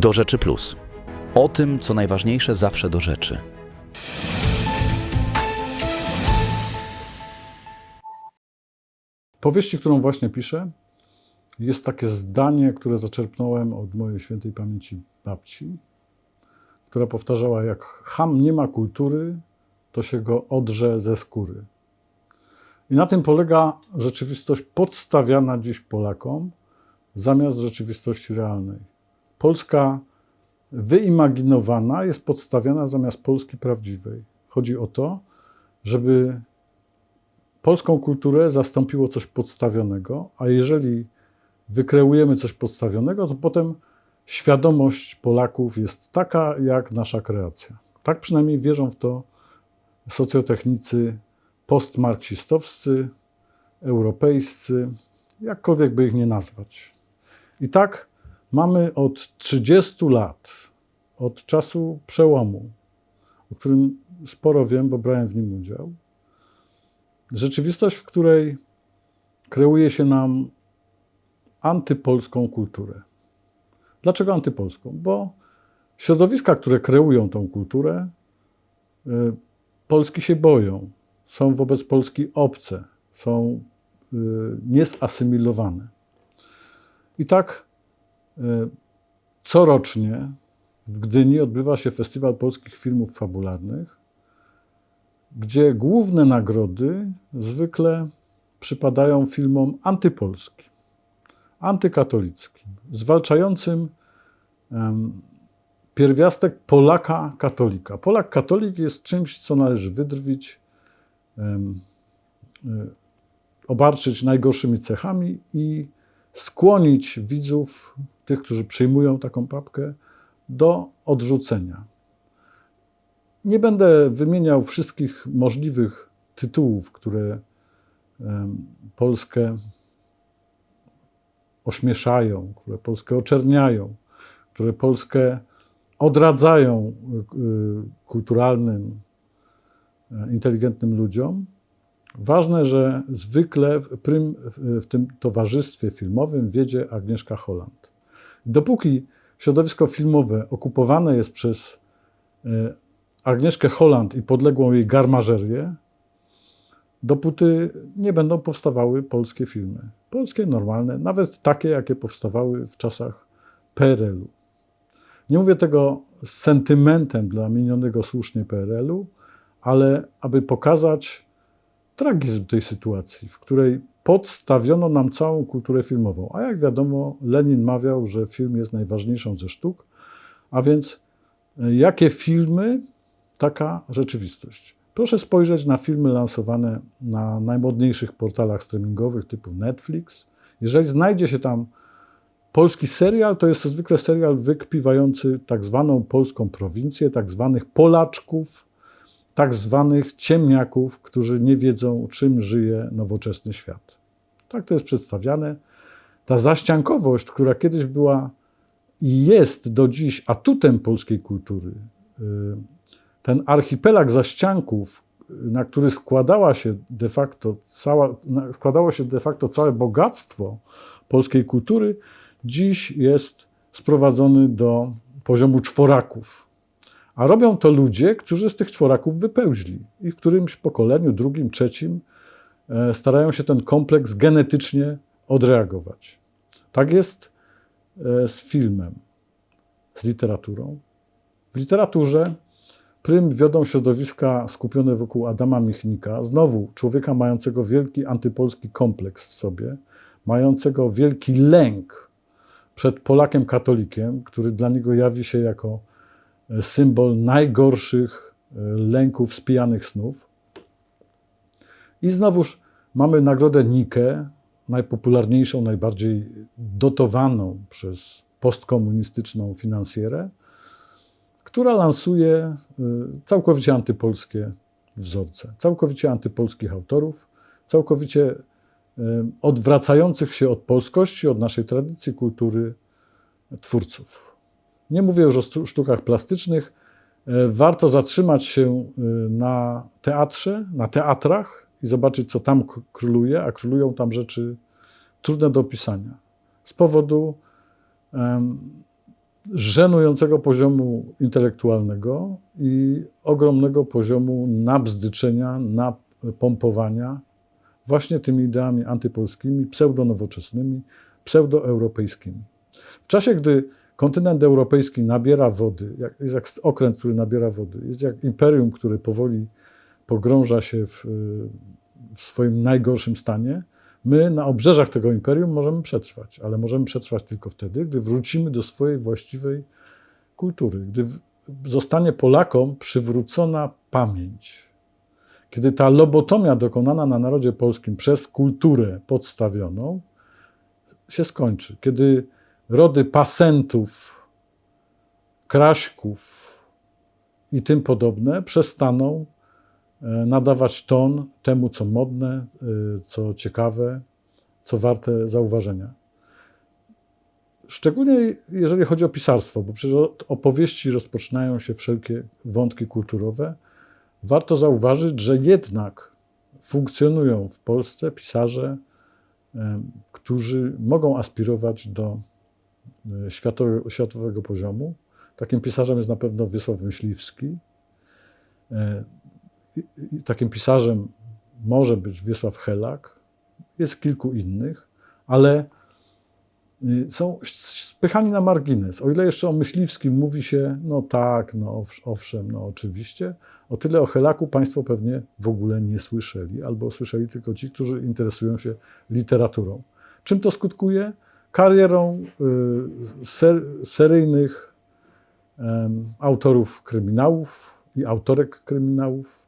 Do Rzeczy Plus. O tym, co najważniejsze, zawsze do rzeczy. W powieści, którą właśnie piszę, jest takie zdanie, które zaczerpnąłem od mojej świętej pamięci babci, która powtarzała: Jak ham nie ma kultury, to się go odrze ze skóry. I na tym polega rzeczywistość podstawiana dziś Polakom zamiast rzeczywistości realnej. Polska wyimaginowana jest podstawiana zamiast Polski prawdziwej. Chodzi o to, żeby polską kulturę zastąpiło coś podstawionego, a jeżeli wykreujemy coś podstawionego, to potem świadomość Polaków jest taka jak nasza kreacja. Tak przynajmniej wierzą w to socjotechnicy postmarksistowscy, europejscy, jakkolwiek by ich nie nazwać. I tak mamy od 30 lat, od czasu przełomu, o którym sporo wiem, bo brałem w nim udział, rzeczywistość, w której kreuje się nam antypolską kulturę. Dlaczego antypolską? Bo środowiska, które kreują tą kulturę, y, Polski się boją, są wobec Polski obce, są y, niesasymilowane. I tak corocznie w Gdyni odbywa się Festiwal Polskich Filmów Fabularnych, gdzie główne nagrody zwykle przypadają filmom antypolskim, antykatolickim, zwalczającym um, pierwiastek Polaka katolika. Polak katolik jest czymś, co należy wydrwić, um, obarczyć najgorszymi cechami i skłonić widzów, tych, którzy przyjmują taką papkę, do odrzucenia. Nie będę wymieniał wszystkich możliwych tytułów, które Polskę ośmieszają, które Polskę oczerniają, które Polskę odradzają y, kulturalnym, e, inteligentnym ludziom. Ważne, że zwykle w, tym towarzystwie filmowym wiedzie Agnieszka Holland. Dopóki środowisko filmowe okupowane jest przez e, Agnieszkę Holland i podległą jej garmażerię, dopóty nie będą powstawały polskie filmy. Polskie, normalne, nawet takie, jakie powstawały w czasach PRL-u. Nie mówię tego z sentymentem dla minionego słusznie PRL-u, ale aby pokazać tragizm tej sytuacji, w której podstawiono nam całą kulturę filmową. A jak wiadomo, Lenin mawiał, że film jest najważniejszą ze sztuk, a więc e, jakie filmy, taka rzeczywistość. Proszę spojrzeć na filmy lansowane na najmodniejszych portalach streamingowych typu Netflix. Jeżeli znajdzie się tam polski serial, to jest to zwykle serial wykpiwający tak zwaną polską prowincję, tak zwanych Polaczków, tak zwanych ciemniaków, którzy nie wiedzą, czym żyje nowoczesny świat. Tak to jest przedstawiane. Ta zaściankowość, która kiedyś była i jest do dziś atutem polskiej kultury, y, ten archipelag zaścianków, na który składała się de facto cała, składało się de facto całe bogactwo polskiej kultury, dziś jest sprowadzony do poziomu czworaków. A robią to ludzie, którzy z tych czworaków wypełźli i w którymś pokoleniu, drugim, trzecim, starają się ten kompleks genetycznie odreagować. Tak jest e, z filmem, z literaturą. W literaturze Prym wiodą środowiska skupione wokół Adama Michnika, znowu człowieka mającego wielki antypolski kompleks w sobie, mającego wielki lęk przed Polakiem katolikiem, który dla niego jawi się jako e, symbol najgorszych e, lęków spijanych snów. I znowuż mamy nagrodę Nike, najpopularniejszą, najbardziej dotowaną przez postkomunistyczną finansjerę, która lansuje y, całkowicie antypolskie wzorce, całkowicie antypolskich autorów, całkowicie y, odwracających się od polskości, od naszej tradycji, kultury twórców. Nie mówię już o sztukach plastycznych. Y, warto zatrzymać się na teatrze, na teatrach i zobaczyć, co tam króluje, a królują tam rzeczy trudne do opisania. Z powodu um, żenującego poziomu intelektualnego i ogromnego poziomu nabzdyczenia, napompowania właśnie tymi ideami antypolskimi, pseudonowoczesnymi, pseudoeuropejskimi. W czasie, gdy kontynent europejski nabiera wody, jest jak okręt, który nabiera wody, jest jak imperium, które powoli pogrąża się w, w swoim najgorszym stanie, my na obrzeżach tego imperium możemy przetrwać, ale możemy przetrwać tylko wtedy, gdy wrócimy do swojej właściwej kultury, gdy zostanie Polakom przywrócona pamięć. Kiedy ta lobotomia dokonana na narodzie polskim przez kulturę podstawioną się skończy. Kiedy rody pasentów, kraśków i tym podobne przestaną nadawać ton temu, co modne, e, co ciekawe, co warte zauważenia. Szczególnie jeżeli chodzi o pisarstwo, bo przecież od opowieści rozpoczynają się wszelkie wątki kulturowe, warto zauważyć, że jednak funkcjonują w Polsce pisarze, em, którzy mogą aspirować do e, światowego, światowego poziomu. Takim pisarzem jest na pewno Wiesław Myśliwski. Takim pisarzem może być Wiesław Helak. Jest kilku innych, ale y, są spychani na margines. O ile jeszcze o Myśliwskim mówi się, no tak, no owsz- owszem, no oczywiście, o tyle o Helaku Państwo pewnie w ogóle nie słyszeli, albo słyszeli tylko ci, którzy interesują się literaturą. Czym to skutkuje? Karierą y, ser, seryjnych autorów kryminałów i autorek kryminałów,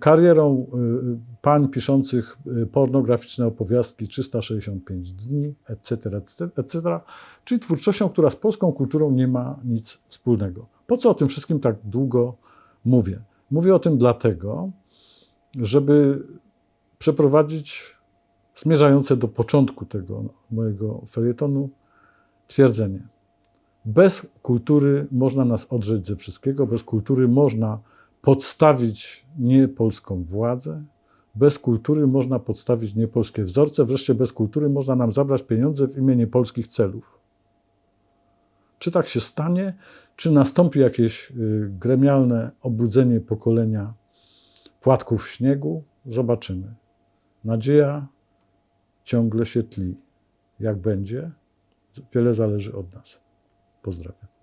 karierą y, pań piszących y, pornograficzne opowiastki 365 dni, etc., etc., etc., czyli twórczością, która z polską kulturą nie ma nic wspólnego. Po co o tym wszystkim tak długo mówię? Mówię o tym dlatego, żeby przeprowadzić zmierzające do początku tego mojego felietonu twierdzenie. Bez kultury można nas odrzeć ze wszystkiego, bez kultury można podstawić niepolską władzę, bez kultury można podstawić niepolskie wzorce, wreszcie bez kultury można nam zabrać pieniądze w imię niepolskich celów. Czy tak się stanie, czy nastąpi jakieś y, gremialne obudzenie pokolenia płatków śniegu? Zobaczymy. Nadzieja ciągle się tli. Jak będzie, wiele zależy od nas. Pozdrawiam.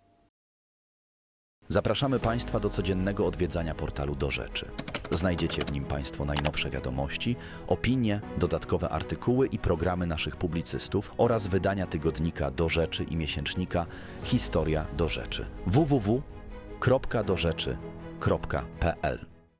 Zapraszamy Państwa do codziennego odwiedzania portalu Do Rzeczy. Znajdziecie w nim Państwo najnowsze wiadomości, opinie, dodatkowe artykuły i programy naszych publicystów oraz wydania tygodnika Do Rzeczy i miesięcznika Historia Do Rzeczy. www.dorzeczy.pl